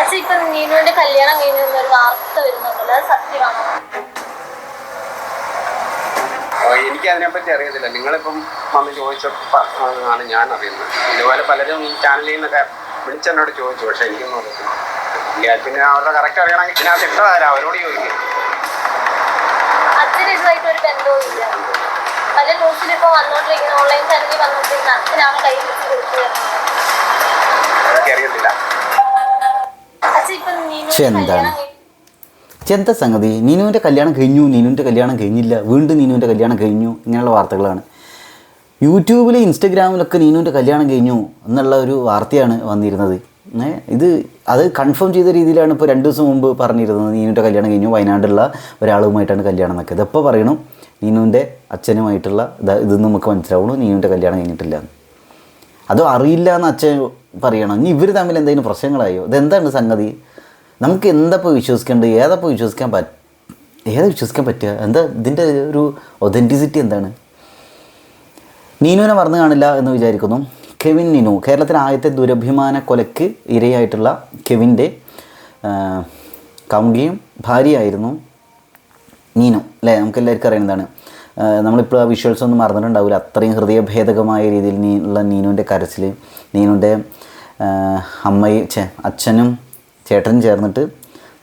അച്ഛൻ ഇപ്പൊ നീനുവിന്റെ കല്യാണം കഴിഞ്ഞ ഒരു വാർത്ത വരുന്നുണ്ടല്ലോ അത് സത്യമാണോ? എനിക്ക് അതിനെപ്പറ്റി അറിയത്തില്ല. നിങ്ങളിപ്പം വന്ന് ചോദിച്ചപ്പോൾ ആണ് ഞാൻ അറിയുന്നത് ഇതുപോലെ പലരും ഈ ചാനലിൽ നിന്നൊക്കെ വിളിച്ചെന്നോട് ചോദിച്ചു പക്ഷെ എനിക്കൊന്നും അറിയത്തില്ല. പിന്നെ അവരുടെ കറക്റ്റ് അറിയണമെങ്കിൽ ഇതിനകത്ത് ഇട്ടതാരാ? അവരോട് ചോദിക്കും. അച്ഛന് ഇതുമായിട്ട് ഒരു ബന്ധവും ഇല്ല. പല ന്യൂസിൽ ഇപ്പൊ വന്നോണ്ടിരിക്കുന്ന. ഓൺലൈൻ ചാനലിൽ വന്നോണ്ടിരിക്കുന്ന. അച്ഛനാണ് കൈ കൊടുത്തു എനിക്കറിയത്തില്ല അച്ഛൻ ഇപ്പൊ പക്ഷെ നീനുവിന്റെ എന്താണ്? എന്താ സംഗതി? നീനുവിന്റെ കല്യാണം കഴിഞ്ഞു നീനുവിന്റെ കല്യാണം കഴിഞ്ഞില്ല. വീണ്ടും നീനുവിന്റെ കല്യാണം കഴിഞ്ഞു ഇങ്ങനെയുള്ള വാർത്തകളാണ്. യൂട്യൂബിൽ ഇൻസ്റ്റഗ്രാമിലൊക്കെ നീനുവിന്റെ കല്യാണം കഴിഞ്ഞു എന്നുള്ള ഒരു വാർത്തയാണ് വന്നിരുന്നത്. ഇത് അത് കൺഫേം ചെയ്ത രീതിയിലാണ് ഇപ്പോൾ രണ്ട് ദിവസം മുമ്പ് പറഞ്ഞിരുന്നത്. നീനുവിന്റെ കല്യാണം കഴിഞ്ഞു വയനാടുള്ള ഒരാളുമായിട്ടാണ് കല്യാണം എന്നൊക്കെ. ഇതെപ്പോൾ പറയണു? നീനുവിന്റെ അച്ഛനുമായിട്ടുള്ള ഇതാ ഇത് നമുക്ക് മനസ്സിലാവുള്ളൂ. നീനുവിന്റെ കല്യാണം കഴിഞ്ഞിട്ടില്ല. എന്ന്. അതും അറിയില്ല എന്ന് അച്ഛൻ പറയണം? ഇനി ഇവർ തമ്മിൽ എന്തെങ്കിലും പ്രശ്നങ്ങളായോ? ഇതെന്താണ് സംഗതി? നമുക്ക് എന്തപ്പോൾ വിശ്വസിക്കേണ്ടത്? ഏതപ്പോൾ വിശ്വസിക്കാൻ പറ്റ ഏതാ വിശ്വസിക്കാൻ പറ്റുക? എന്താ ഇതിന്റെ ഒരു ഒതന്റിസിറ്റി എന്താണ്? നീനുവിനെ മറന്നു കാണില്ല എന്ന് വിചാരിക്കുന്നു. കെവിൻ നിനു. കേരളത്തിലെ ആദ്യത്തെ ദുരഭിമാന കൊലയ്ക്ക് ഇരയായിട്ടുള്ള കെവിന്റെ കൗങ്കിയും ഭാര്യയായിരുന്നു നീനു. അല്ലേ? നമുക്ക് എല്ലാവർക്കും അറിയുന്നതാണ് നമ്മളിപ്പോൾ ആ വിഷ്വൽസ് ഒന്നും മറന്നിട്ടുണ്ടാവില്ല അത്രയും ഹൃദയഭേദകമായ രീതിയിൽ നീ ഉള്ള നീനുവിന്റെ കരച്ചിൽ നീനുവിന്റെ അമ്മയും അച്ഛനും ചേട്ടനും ചേർന്നിട്ട്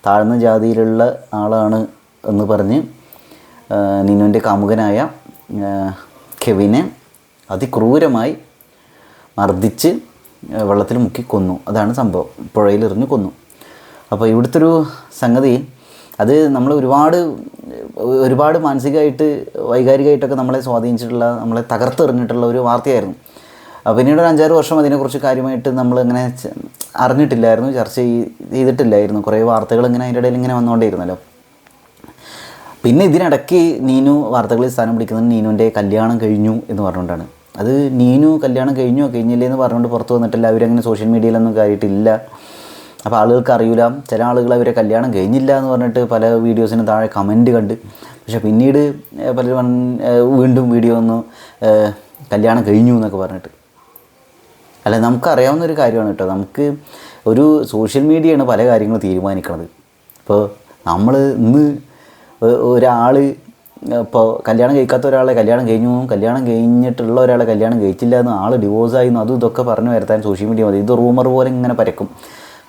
താഴ്ന്ന ജാതിയിലുള്ള ആളാണ് എന്ന് പറഞ്ഞ് നിനുവിന്റെ കാമുകനായ കെവിനെ അതിക്രൂരമായി മർദ്ദിച്ച് വെള്ളത്തിൽ മുക്കി കൊന്നു അതാണ് സംഭവം. പുഴയിലെറിഞ്ഞ് കൊന്നു. അപ്പോൾ ഇവിടുത്തെ ഒരു സംഗതി അത് നമ്മൾ ഒരുപാട് ഒരുപാട് മാനസികമായിട്ട് വൈകാരികമായിട്ടൊക്കെ നമ്മളെ സ്വാധീനിച്ചിട്ടുള്ള നമ്മളെ തകർത്തെറിഞ്ഞിട്ടുള്ള ഒരു വാർത്തയായിരുന്നു. പിന്നീട് ഒരു അഞ്ചാറ് വർഷം അതിനെക്കുറിച്ച് കാര്യമായിട്ട് നമ്മൾ ഇങ്ങനെ അറിഞ്ഞിട്ടില്ലായിരുന്നു ചർച്ച ചെയ്തിട്ടില്ലായിരുന്നു. കുറേ വാർത്തകൾ ഇങ്ങനെ അതിന്റെ ഇടയിൽ ഇങ്ങനെ വന്നുകൊണ്ടേയിരുന്നല്ലോ പിന്നെ ഇതിനിടയ്ക്ക് നീനു വാർത്തകളിൽ സ്ഥാനം പിടിക്കുന്നത് നീനുവിന്റെ കല്യാണം കഴിഞ്ഞു എന്ന് പറഞ്ഞുകൊണ്ടാണ്. അത് നീനു കല്യാണം കഴിഞ്ഞോ കഴിഞ്ഞില്ലേ എന്ന് പറഞ്ഞുകൊണ്ട് പുറത്ത് വന്നിട്ടില്ല. അവരങ്ങനെ സോഷ്യൽ മീഡിയയിലൊന്നും കാര്യമായിട്ടില്ല. അപ്പോൾ ആളുകൾക്ക് അറിയില്ല ചില ആളുകൾ അവരെ കല്യാണം കഴിഞ്ഞില്ല എന്ന് പറഞ്ഞിട്ട് പല വീഡിയോസിന് താഴെ കമന്റ് കണ്ട്. പക്ഷെ പിന്നീട് പലരും വീണ്ടും വീഡിയോ ഒന്ന് കല്യാണം കഴിഞ്ഞു എന്നൊക്കെ പറഞ്ഞിട്ട്. അല്ല നമുക്കറിയാവുന്ന ഒരു കാര്യമാണ് കേട്ടോ. നമുക്ക് ഒരു സോഷ്യൽ മീഡിയയാണ് പല കാര്യങ്ങളും തീരുമാനിക്കുന്നത് ഇപ്പോൾ നമ്മൾ ഇന്ന് ഒരാൾ ഇപ്പോൾ കല്യാണം കഴിക്കാത്ത ഒരാളെ കല്യാണം കഴിഞ്ഞു. കല്യാണം കഴിഞ്ഞിട്ടുള്ള ഒരാളെ കല്യാണം കഴിച്ചില്ല എന്ന് ആൾ ഡിവോഴ്സായി എന്ന് അതും ഇതൊക്കെ പറഞ്ഞു വരുത്താൻ സോഷ്യൽ മീഡിയ മതി. ഇത് റൂമർ പോലെ ഇങ്ങനെ പരക്കും.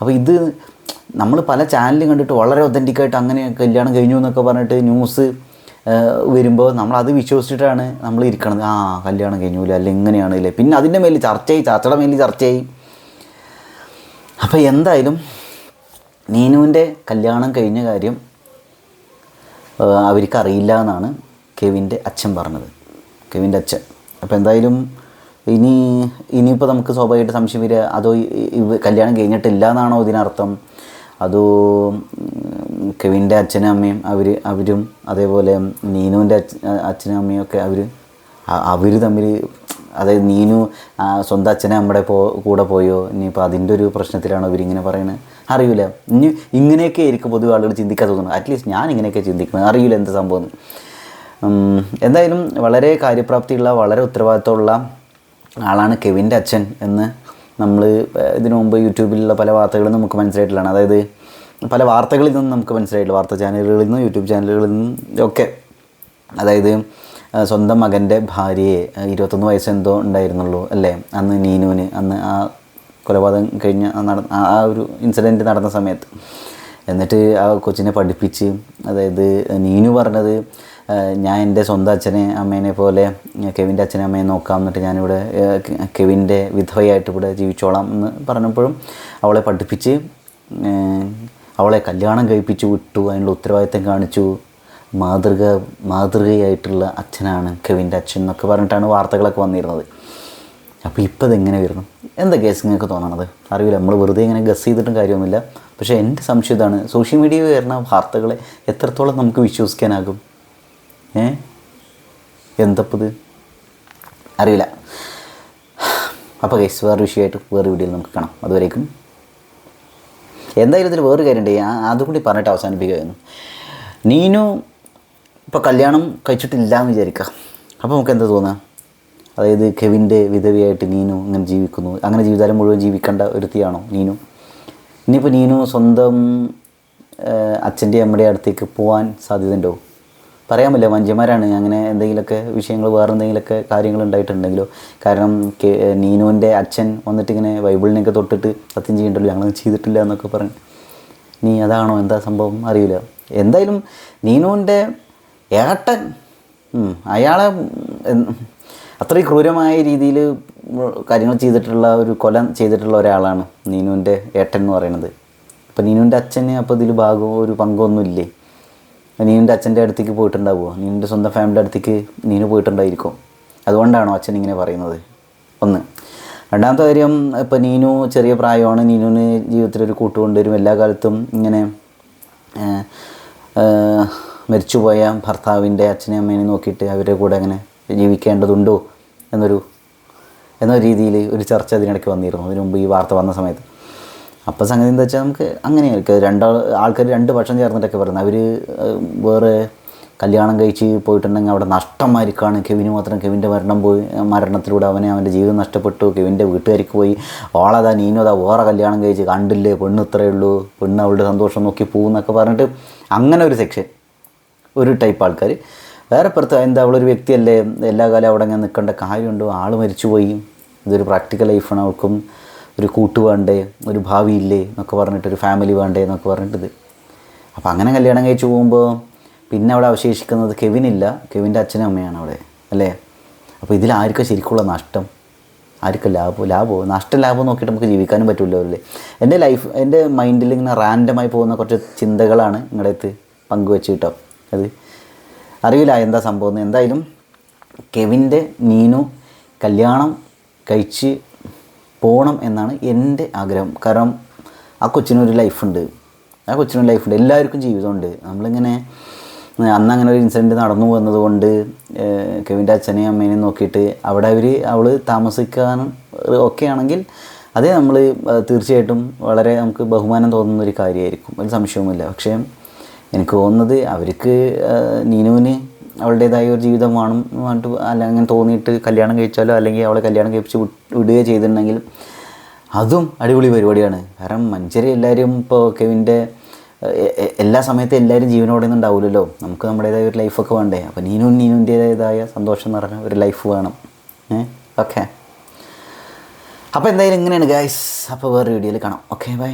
അപ്പോൾ ഇത് നമ്മൾ പല ചാനലും കണ്ടിട്ട് വളരെ ഒതന്റിക്കായിട്ട് അങ്ങനെ കല്യാണം കഴിഞ്ഞു എന്നൊക്കെ പറഞ്ഞിട്ട് ന്യൂസ് വരുമ്പോൾ അത് വിശ്വസിച്ചിട്ടാണ് നമ്മൾ ഇരിക്കണത്. ആ കല്യാണം കഴിഞ്ഞൂല അല്ല ഇങ്ങനെയാണ് ഇല്ലേ പിന്നെ അതിന്റെ മേലിൽ ചർച്ചയായി ചാച്ചയുടെ മേലിൽ ചർച്ചയായി. അപ്പോൾ എന്തായാലും നീനുവിന്റെ കല്യാണം കഴിഞ്ഞ കാര്യം അവർക്ക് അറിയില്ല എന്നാണ് കെവിന്റെ അച്ഛൻ പറഞ്ഞത്. കെവിന്റെ അച്ഛൻ. അപ്പോൾ എന്തായാലും ഇനി ഇനിയിപ്പോൾ നമുക്ക് സ്വാഭാവികമായിട്ട് സംശയം വരിക അതോ കല്യാണം കഴിഞ്ഞിട്ടില്ല എന്നാണോ ഇതിനർത്ഥം? അതോ കെവിന്റെ അച്ഛനും അമ്മയും അവർ അവരും അതേപോലെ നീനുവിന്റെ അച്ഛ അച്ഛനും അമ്മയും ഒക്കെ അവർ അവർ തമ്മിൽ അതായത് നീനു സ്വന്തം അച്ഛനെ നമ്മുടെ പോ കൂടെ പോയോ? ഇനിയിപ്പോൾ അതിന്റെ ഒരു പ്രശ്നത്തിലാണോ ഇവരിങ്ങനെ പറയുന്നത് അറിയില്ല ഇനി ഇങ്ങനെയൊക്കെ ആയിരിക്കും പൊതുവെ ആളുകൾ ചിന്തിക്കാൻ തോന്നുന്നത്. അറ്റ്ലീസ്റ്റ് ഞാൻ ഇങ്ങനെയൊക്കെ ചിന്തിക്കുന്നത്. അറിയില്ല എന്ത് സംഭവം എന്തായാലും വളരെ കാര്യപ്രാപ്തിയുള്ള വളരെ ഉത്തരവാദിത്തമുള്ള ആളാണ് കെവിന്റെ അച്ഛൻ എന്ന് നമ്മൾ ഇതിനു മുമ്പ് യൂട്യൂബിലുള്ള പല വാർത്തകളും നമുക്ക് മനസ്സിലായിട്ടുള്ളതാണ്. അതായത് പല വാർത്തകളിൽ നിന്നും നമുക്ക് മനസ്സിലായിട്ടില്ല വാർത്താ ചാനലുകളിൽ നിന്നും യൂട്യൂബ് ചാനലുകളിൽ നിന്നും ഒക്കെ. അതായത് സ്വന്തം മകന്റെ ഭാര്യയെ ഇരുപത്തൊന്ന് വയസ്സെന്തോ ഉണ്ടായിരുന്നുള്ളൂ അല്ലേ? അന്ന് നീനുവിന് അന്ന് ആ കൊലപാതകം കഴിഞ്ഞ നട ആ ഒരു ഇൻസിഡന്റ് നടന്ന സമയത്ത്. എന്നിട്ട് ആ കൊച്ചിനെ പഠിപ്പിച്ച് അതായത് നീനു പറഞ്ഞത് ഞാൻ എന്റെ സ്വന്തം അച്ഛനെ അമ്മേനെ പോലെ കെവിന്റെ അച്ഛനെ അമ്മയെ നോക്കാം. എന്നിട്ട് ഞാനിവിടെ കെവിന്റെ വിധവയായിട്ട് ഇവിടെ ജീവിച്ചോളാം എന്ന് പറഞ്ഞപ്പോഴും അവളെ പഠിപ്പിച്ച് അവളെ കല്യാണം കഴിപ്പിച്ചു വിട്ടു അതിനുള്ള ഉത്തരവാദിത്തം കാണിച്ചു. മാതൃക മാതൃകയായിട്ടുള്ള അച്ഛനാണ് കെവിന്റെ അച്ഛൻ എന്നൊക്കെ പറഞ്ഞിട്ടാണ് വാർത്തകളൊക്കെ വന്നിരുന്നത്. അപ്പോൾ ഇപ്പോൾ ഇതെങ്ങനെ വരുന്നു? എന്താ കേസ് നിങ്ങൾക്ക് തോന്നണത്? അറിയില്ല നമ്മൾ വെറുതെ ഇങ്ങനെ ഗസ് ചെയ്തിട്ടും കാര്യമൊന്നുമില്ല. പക്ഷേ എന്റെ സംശയം ഇതാണ് സോഷ്യൽ മീഡിയ വരുന്ന വാർത്തകളെ എത്രത്തോളം നമുക്ക് വിശ്വസിക്കാനാകും? ഏ? എന്തപ്പത്? അറിയില്ല. അപ്പോൾ കേസ് വേറെ വിഷയമായിട്ട് വേറെ വീഡിയോയിൽ നമുക്ക് കാണാം. അതുവരേക്കും എന്തായാലും ഇതിൽ വേറൊരു കാര്യമുണ്ട്. ഞാൻ അതും കൂടി പറഞ്ഞിട്ട് അവസാനിപ്പിക്കുകയായിരുന്നു. നീനു ഇപ്പോൾ കല്യാണം കഴിച്ചിട്ടില്ല എന്ന് വിചാരിക്കുക. അപ്പോൾ നമുക്ക് എന്താ തോന്നുക? അതായത് കെവിന്റെ വിധവയായിട്ട് നീനു ഇങ്ങനെ ജീവിക്കുന്നു. അങ്ങനെ ജീവിതകാലം മുഴുവൻ ജീവിക്കേണ്ട ഒരുത്തിയാണോ നീനു? ഇനിയിപ്പോൾ നീനു സ്വന്തം അച്ഛന്റെ അമ്മയുടെ അടുത്തേക്ക് പോകാൻ സാധ്യതയുണ്ടോ? പറയാൻ പറ്റില്ല. മഞ്ജന്മാരാണ് അങ്ങനെ എന്തെങ്കിലുമൊക്കെ വിഷയങ്ങൾ വേറെ എന്തെങ്കിലുമൊക്കെ കാര്യങ്ങൾ ഉണ്ടായിട്ടുണ്ടെങ്കിലോ. കാരണം നീനുവിന്റെ അച്ഛൻ വന്നിട്ട് ഇങ്ങനെ ബൈബിളിനെയൊക്കെ തൊട്ടിട്ട് സത്യം ചെയ്യണ്ടല്ലോ. ഞങ്ങൾ ചെയ്തിട്ടില്ല എന്നൊക്കെ പറഞ്ഞു. നീ അതാണോ? എന്താ സംഭവം? അറിയില്ല. എന്തായാലും നീനുവിന്റെ ഏട്ടൻ അയാളെ അത്രയും ക്രൂരമായ രീതിയിൽ കാര്യങ്ങൾ ചെയ്തിട്ടുള്ള ഒരു കൊല ചെയ്തിട്ടുള്ള ഒരാളാണ് നീനുവിന്റെ ഏട്ടൻ എന്ന് പറയുന്നത്. അപ്പോൾ നീനുവിന്റെ അച്ഛന് അപ്പോൾ ഇതിൽ ഭാഗമോ ഒരു പങ്കൊന്നും നീനുവിന്റെ അച്ഛന്റെ അടുത്തേക്ക് പോയിട്ടുണ്ടാവുമോ നീന്റെ സ്വന്തം ഫാമിലി അടുത്തേക്ക് നീന് പോയിട്ടുണ്ടായിരിക്കും. അതുകൊണ്ടാണോ അച്ഛൻ ഇങ്ങനെ പറയുന്നത്? ഒന്ന്. രണ്ടാമത്തെ കാര്യം ഇപ്പോൾ നീനു ചെറിയ പ്രായമാണ്. നീനുവിന് ജീവിതത്തിൽ ഒരു കൂട്ടുകൊണ്ടുവരും എല്ലാ കാലത്തും ഇങ്ങനെ മരിച്ചുപോയ ഭർത്താവിന്റെ അച്ഛനെയും അമ്മേനെയും നോക്കിയിട്ട് അവരുടെ കൂടെ അങ്ങനെ ജീവിക്കേണ്ടതുണ്ടോ എന്നൊരു എന്ന രീതിയിൽ ഒരു ചർച്ച അതിനിടയ്ക്ക് വന്നിരുന്നു. അതിനുമുമ്പ് ഈ വാർത്ത വന്ന സമയത്ത്. അപ്പോൾ സംഗതി എന്താ വെച്ചാൽ നമുക്ക് അങ്ങനെയായിരിക്കും. രണ്ടാൾ ആൾക്കാർ രണ്ട് പക്ഷം ചേർന്നിട്ടൊക്കെ പറയുന്നത്. അവർ വേറെ കല്യാണം കഴിച്ച് പോയിട്ടുണ്ടെങ്കിൽ അവിടെ നഷ്ടമായിരിക്കാണ്. കെവിന് മാത്രം കെവിന്റെ മരണം പോയി മരണത്തിലൂടെ അവനെ അവന്റെ ജീവിതം നഷ്ടപ്പെട്ടു. കെവിന്റെ വീട്ടുകാർക്ക് പോയി. ഓളതാ നീനോതാ വേറെ കല്യാണം കഴിച്ച്. കണ്ടില്ലേ പെണ്ണ് ഇത്രയേ ഉള്ളൂ. പെണ്ണ് അവളുടെ സന്തോഷം നോക്കി പോകുന്നൊക്കെ പറഞ്ഞിട്ട് അങ്ങനെ ഒരു സെക്ഷൻ ഒരു ടൈപ്പ് ആൾക്കാർ വേറെ പുറത്ത് എന്താ അവളൊരു വ്യക്തിയല്ലേ? എല്ലാ കാലം അവിടെ അങ്ങനെ നിൽക്കേണ്ട കാര്യമുണ്ടോ? ആൾ മരിച്ചുപോയി. ഇതൊരു പ്രാക്ടിക്കൽ ലൈഫാണ് അവൾക്കും. ഒരു കൂട്ട് വേണ്ടേ ഒരു ഭാവിയില്ലേ എന്നൊക്കെ പറഞ്ഞിട്ട് ഒരു ഫാമിലി വേണ്ടേ എന്നൊക്കെ പറഞ്ഞിട്ട് അപ്പോൾ അങ്ങനെ കല്യാണം കഴിച്ച് പോകുമ്പോൾ പിന്നെ അവിടെ അവശേഷിക്കുന്നത് കെവിനില്ല. കെവിന്റെ അച്ഛനും അമ്മയാണ് അവിടെ അല്ലേ? അപ്പോൾ ഇതിൽ ആർക്കും ശരിക്കുള്ള നഷ്ടം? ആർക്കും ലാഭമോ ലാഭമോ നഷ്ടം ലാഭം നോക്കിയിട്ട് നമുക്ക് ജീവിക്കാനും പറ്റില്ല അല്ലേ? എന്റെ ലൈഫ് എന്റെ മൈൻഡിൽ ഇങ്ങനെ റാൻഡമായി പോകുന്ന കുറച്ച് ചിന്തകളാണ് നിങ്ങളുടെ അടുത്ത് പങ്കുവെച്ച് കിട്ടോ അത് അറിയില്ല എന്താ സംഭവം എന്തായാലും കെവിന്റെ നീനു കല്യാണം കഴിച്ച് പോകണം എന്നാണ് എന്റെ ആഗ്രഹം. കാരണം ആ കൊച്ചിനൊരു ലൈഫുണ്ട്. ആ കൊച്ചിനൊരു ലൈഫുണ്ട്. എല്ലാവർക്കും ജീവിതമുണ്ട്. നമ്മളിങ്ങനെ അന്ന് അങ്ങനെ ഒരു ഇൻസിഡന്റ് നടന്നു വന്നതുകൊണ്ട് കൊണ്ട് കെവിന്റെ അച്ഛനെയും അമ്മേനെയും നോക്കിയിട്ട് അവിടെ അവർ അവൾ താമസിക്കാൻ ഒക്കെ ആണെങ്കിൽ അതേ നമ്മൾ തീർച്ചയായിട്ടും വളരെ നമുക്ക് ബഹുമാനം തോന്നുന്ന ഒരു കാര്യമായിരിക്കും. ഒരു സംശയവുമില്ല. പക്ഷേ എനിക്ക് തോന്നുന്നത് അവർക്ക് നീനുവിന് അവളുടേതായ ഒരു ജീവിതം വേണം എന്ന് പറഞ്ഞിട്ട് അല്ല അങ്ങനെ തോന്നിയിട്ട് കല്യാണം കഴിച്ചാലോ അല്ലെങ്കിൽ അവളെ കല്യാണം കഴിപ്പിച്ച് വിടുകയോ ചെയ്തിട്ടുണ്ടെങ്കിൽ അതും അടിപൊളി പരിപാടിയാണ്. കാരണം മനുഷ്യരെ എല്ലാവരും ഇപ്പോൾ കെവിന്റെ എല്ലാ സമയത്തും എല്ലാവരും ജീവനോടെ ഒന്നും ഉണ്ടാവില്ലല്ലോ. നമുക്ക് നമ്മുടേതായ ഒരു ലൈഫൊക്കെ വേണ്ടേ. അപ്പോൾ നീനും നീനുന്റേതായ സന്തോഷം എന്ന് പറഞ്ഞാൽ ഒരു ലൈഫ് വേണം. ഏ? ഓക്കെ അപ്പോൾ എന്തായാലും ഇങ്ങനെയാണ് ഗായ്സ് അപ്പോൾ വേറെ വീഡിയോയിൽ കാണാം. Okay bye